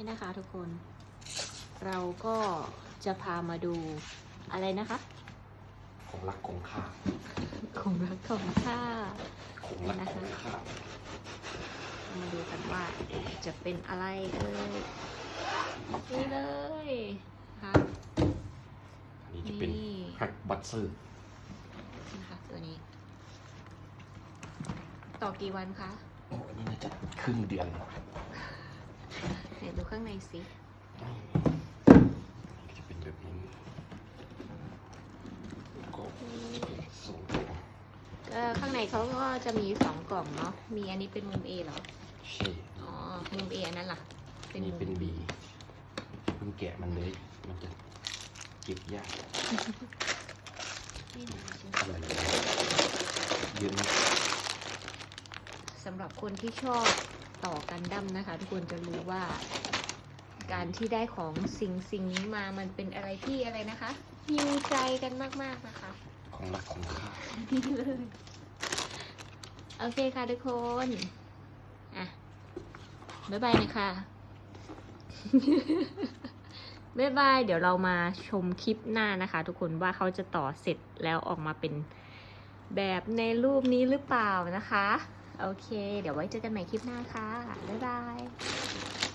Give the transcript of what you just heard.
นี่นะคะทุกคน เราก็จะพามาดูอะไรนะคะของรักของข้าของรักของข้าของรักของข้ามาดูกันว่าจะเป็นอะไรเอ่ยนี่เลยนะคะอันนี้จะเป็นนี่แฮกบัตเซอร์นะคะตัวนี้ ต่อกี่วันคะโอ้อันนี้น่าจะครึ่งเดือน ไหนดูข้างในสิจะเป็นแบบนี้ก็ส่งตัวเออข้างในเขาก็จะมีสองกล่องเนาะ มีอันนี้เป็นมุม A เหรอเช่อ๋อ มุม A อันนั้นล่ะอันนี้เป็นบีเพิ่งแกะมันเลย มันจะเก็บยากนี่นะชิ้นอะไรเลยเยอะมากสำหรับคนที่ชอบ ต่อกันดั้มนะคะ ทุกคนจะรู้ว่า การที่ได้ของสิ่งสิ่งนี้มามันเป็นอะไรที่อะไรนะคะฮิวใจกันมาก ๆ นะคะ ของรักของข้านี่เลยโอเคค่ะทุกคนอะบ๊ายบายนะคะบ๊ายบาย เดี๋ยวเรามาชมคลิปหน้านะคะ ทุกคนว่าเขาจะต่อเสร็จแล้วออกมาเป็นแบบในรูปนี้หรือเปล่านะคะ โอเค เดี๋ยวไว้เจอกันใหม่คลิปหน้าค่ะ บ๊ายบาย